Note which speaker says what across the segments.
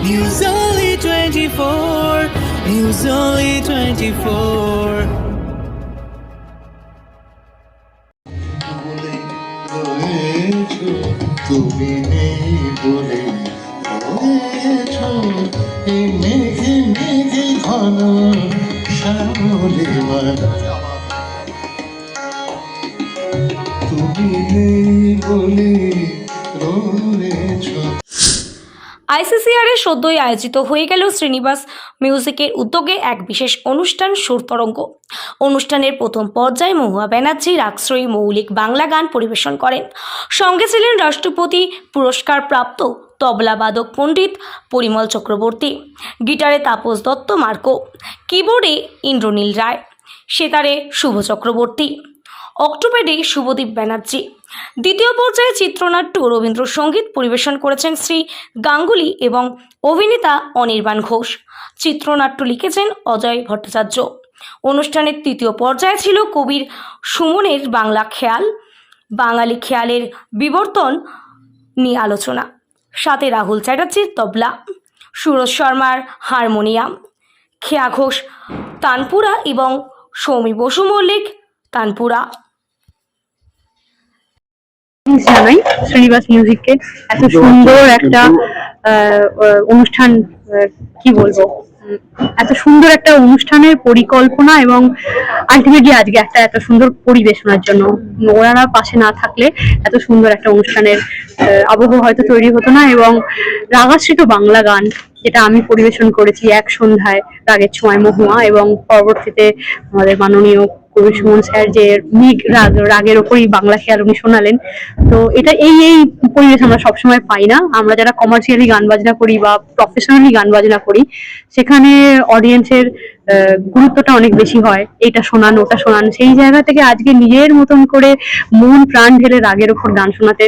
Speaker 1: News Only 24. News Only 24.
Speaker 2: বলে রয়েছ তুমি নেই বলে এই মেঘে মেঘে ঘন শ্যামলে তুমি নেই বলে
Speaker 3: আইসিসিআর সদ্যই আয়োজিত হয়ে গেল শ্রীনিবাস মিউজিকের উদ্যোগে এক বিশেষ অনুষ্ঠান সুরতরঙ্গ অনুষ্ঠানের প্রথম পর্যায়ে মহুয়া ব্যানার্জি রাগশ্রয়ী মৌলিক বাংলা গান পরিবেশন করেন। সঙ্গে ছিলেন রাষ্ট্রপতি পুরস্কার প্রাপ্ত তবলাবাদক পণ্ডিত পরিমল চক্রবর্তী, গিটারে তাপস দত্ত মার্কো, কিবোর্ডে ইন্দ্রনীল রায়, সেতারে শুভ চক্রবর্তী। অক্টোপেডে শুভদীপ ব্যানার্জি। দ্বিতীয় পর্যায়ে চিত্রনাট্য রবীন্দ্রসঙ্গীত পরিবেশন করেছেন শ্রী গাঙ্গুলি এবং অভিনেতা অনির্বাণ ঘোষ। চিত্রনাট্য লিখেছেন অজয় ভট্টাচার্য। অনুষ্ঠানের তৃতীয় পর্যায়ে ছিল কবির সুমনের বাংলা খেয়াল। বাঙালি খেয়ালের বিবর্তন নিয়ে আলোচনা। সাথে রাহুল চ্যাটার্জির তবলা। সুরজ শর্মার হারমোনিয়াম। খেয়া ঘোষ, তানপুরা এবং সৌমি বসু মল্লিক, তানপুরা।
Speaker 4: থ্যাঙ্কস জানাই শ্রীনিবাস মিউজিককে এত সুন্দর একটা অনুষ্ঠান কি বলব এত সুন্দর একটা অনুষ্ঠানের পরিকল্পনা এবং আলটিমেটলি আজকে একটা এত সুন্দর পরিবেশনার জন্য। ওনারা পাশে না থাকলে এত সুন্দর একটা অনুষ্ঠানের আবহ হয়তো তৈরি হতো না এবং রাগাশ্রিত বাংলা গান যেটা আমি পরিবেশন করেছি এক সন্ধ্যায় রাগের ছোঁয়ায় মহুয়া এবং পরবর্তীতে আমাদের মাননীয় স্যার যে মিগ রাগ, রাগের ওপরই বাংলা খেয়াল উনি শোনালেন। তো এটা এই এই পরিবেশ আমরা সবসময় পাই না। আমরা যারা কমার্শিয়ালি গান বাজনা করি বা প্রফেশনালি গান বাজনা করি, সেখানে অডিয়েন্সের গুরুত্বটা অনেক বেশি হয়। এটা শোনান, ওটা শোনান। সেই জায়গা থেকে আজকে নিজের মতন করে মন, প্রাণ ঢেলে রাগের ওপর গান শোনাতে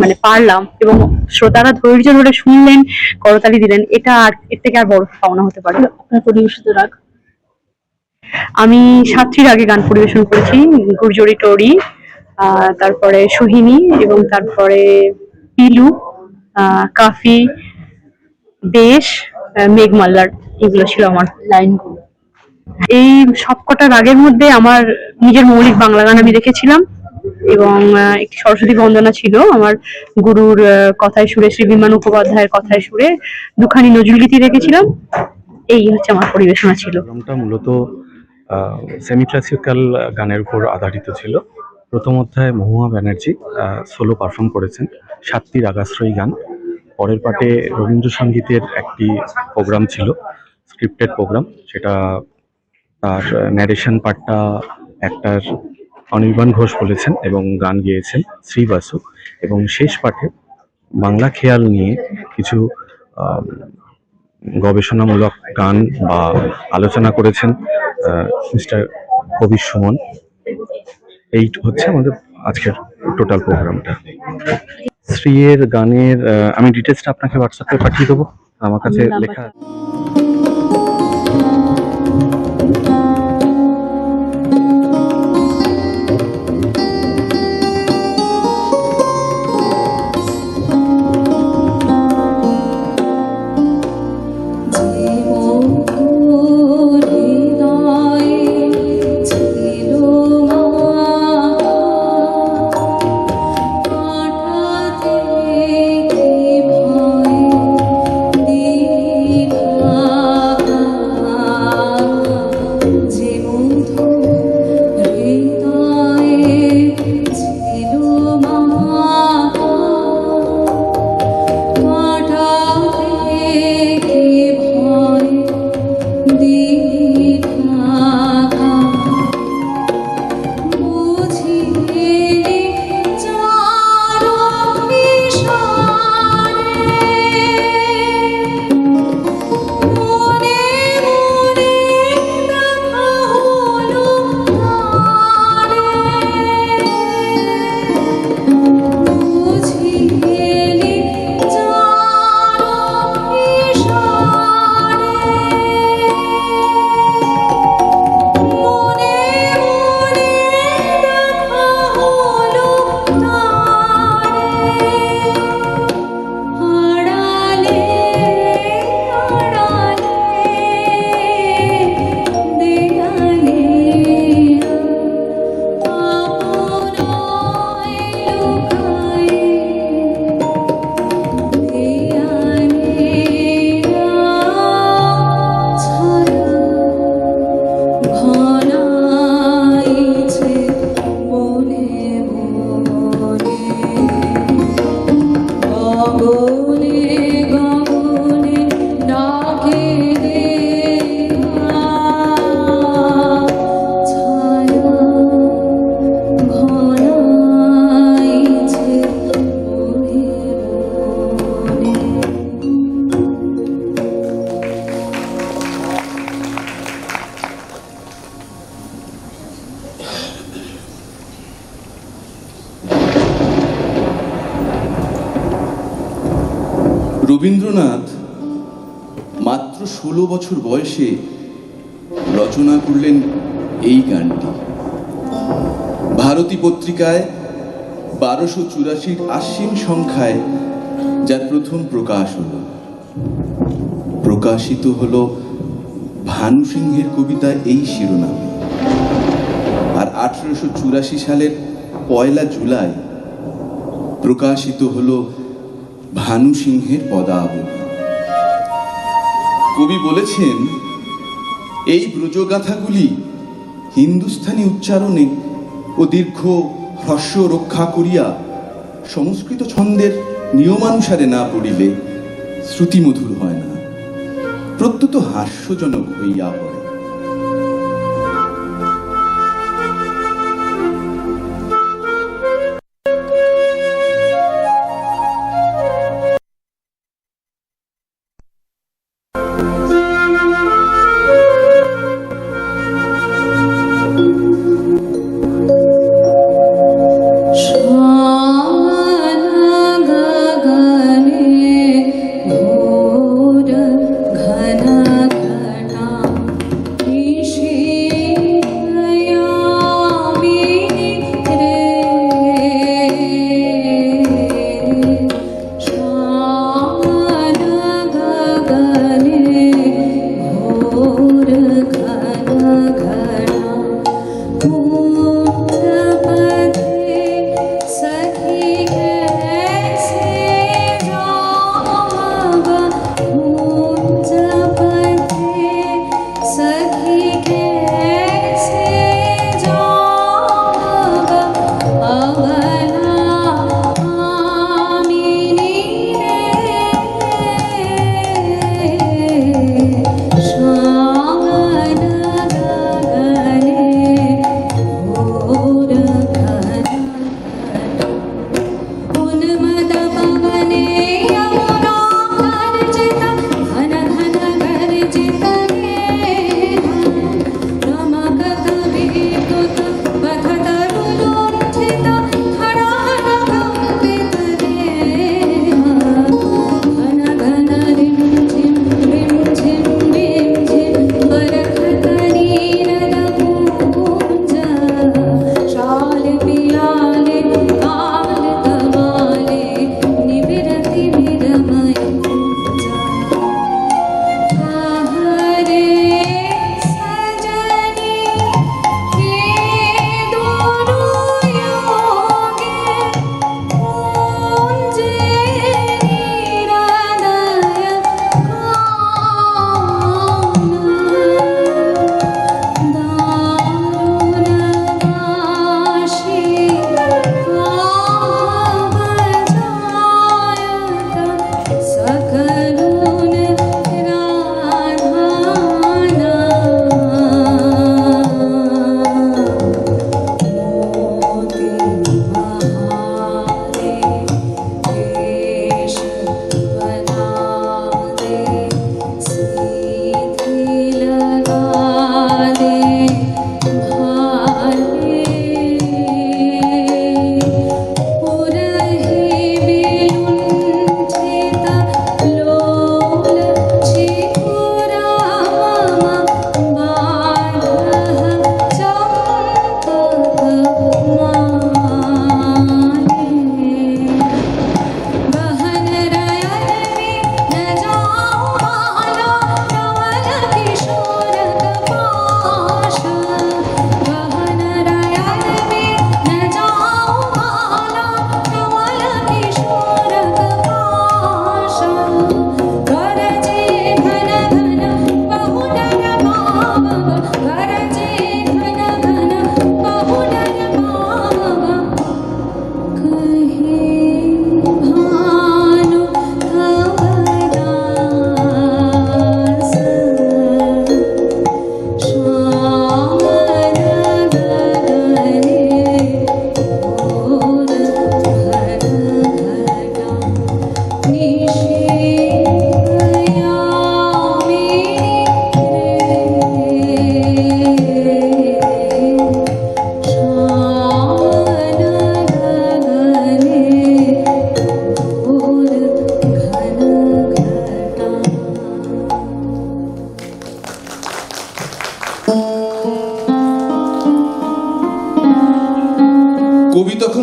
Speaker 4: মানে পারলাম এবং শ্রোতারা ধৈর্য ধরে শুনলেন, করতালি দিলেন। এটা আর, এর থেকে আর বড় পাওনা হতে পারে
Speaker 5: আপনার পরিবেশিত রাগ?
Speaker 4: আমি সাতটির আগে গান পরিবেশন করেছি, গুর্জরি টরি তারপরে সোহিনী এবং তারপরে পিলু কাফি, দেশ মেঘমাল্লার এগুলো ছিল আমার
Speaker 5: লাইনগুলো।
Speaker 4: এই সবকটা রাগের মধ্যে আমার নিজের মৌলিক বাংলা গান আমি রেখেছিলাম এবং একটি সরস্বতী বন্দনা ছিল আমার গুরুর কথায় সুরে শ্রী বিমান মুখোপাধ্যায়ের কথায় সুরে দুখানি নজরুলগীতি রেখেছিলাম এই হচ্ছে আমার পরিবেশনা ছিল।
Speaker 6: মূলত সেমি ক্লাসিক্যাল গানের উপর আধারিত ছিল। প্রথম অধ্যায়ে মহুয়া ব্যানার্জি সোলো পারফর্ম করেছেন। সাতটি রাগাশ্রয়ী গান। পরের পাটে রবীন্দ্রসঙ্গীতের একটি প্রোগ্রাম ছিল স্ক্রিপ্টেড প্রোগ্রাম সেটা তার ন্যারেশন পার্টটা একটার অনির্বাণ ঘোষ বলেছেন এবং গান গেয়েছেন শ্রী বাসু এবং শেষ পাঠে বাংলা খেয়াল নিয়ে কিছু গবেষণামূলক গান বা আলোচনা করেছেন মিস্টার কবির সুমন। এই হচ্ছে আমাদের আজকের টোটাল প্রোগ্রামটা। শ্রীয়ের গানের আমি ডিটেলসটা আপনাকে হোয়াটসঅ্যাপে পাঠিয়ে দেবো। আমার কাছে লেখা
Speaker 5: রবীন্দ্রনাথ মাত্র ষোলো বছর বয়সে রচনা করলেন এই গানটি। ভারতী পত্রিকায় বারোশো চুরাশির আশ্বিন সংখ্যায় যার প্রথম প্রকাশ হলো। প্রকাশিত হল ভানু সিংহের কবিতা এই শিরোনামে। আর আঠারোশো চুরাশি সালের পয়লা জুলাই প্রকাশিত হলো ভানু সিংহের পদাবলী। কবি বলেছেন, এই ব্রজগাথাগুলি হিন্দুস্থানি উচ্চারণে ও দীর্ঘ হ্রস্ব রক্ষা করিয়া সংস্কৃত ছন্দের নিয়মানুসারে না পড়িলে শ্রুতিমধুর হয় না। প্রত্যুত হাস্যজনক হইয়া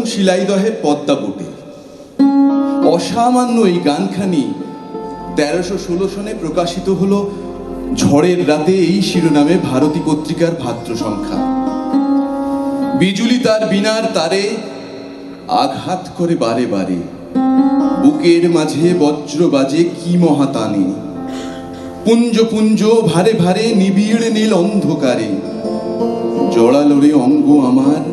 Speaker 5: শিলাইদহে পদ্মা বোটে। অসামান্য এই গানখানি তেরোশো ষোলো সনে প্রকাশিত হলো ঝড়ের রাতে এই শিরোনামে ভারতী পত্রিকার ভাদ্র সংখ্যা। বিজুলি তার বিনার তারে আঘাত করে বারে বারে। বুকের মাঝে বজ্র বাজে কি মহাতানে। পুঞ্জ পুঞ্জ ভারে ভারে নিবিড় নীল অন্ধকারে। জড়ালো রে অঙ্গ আমার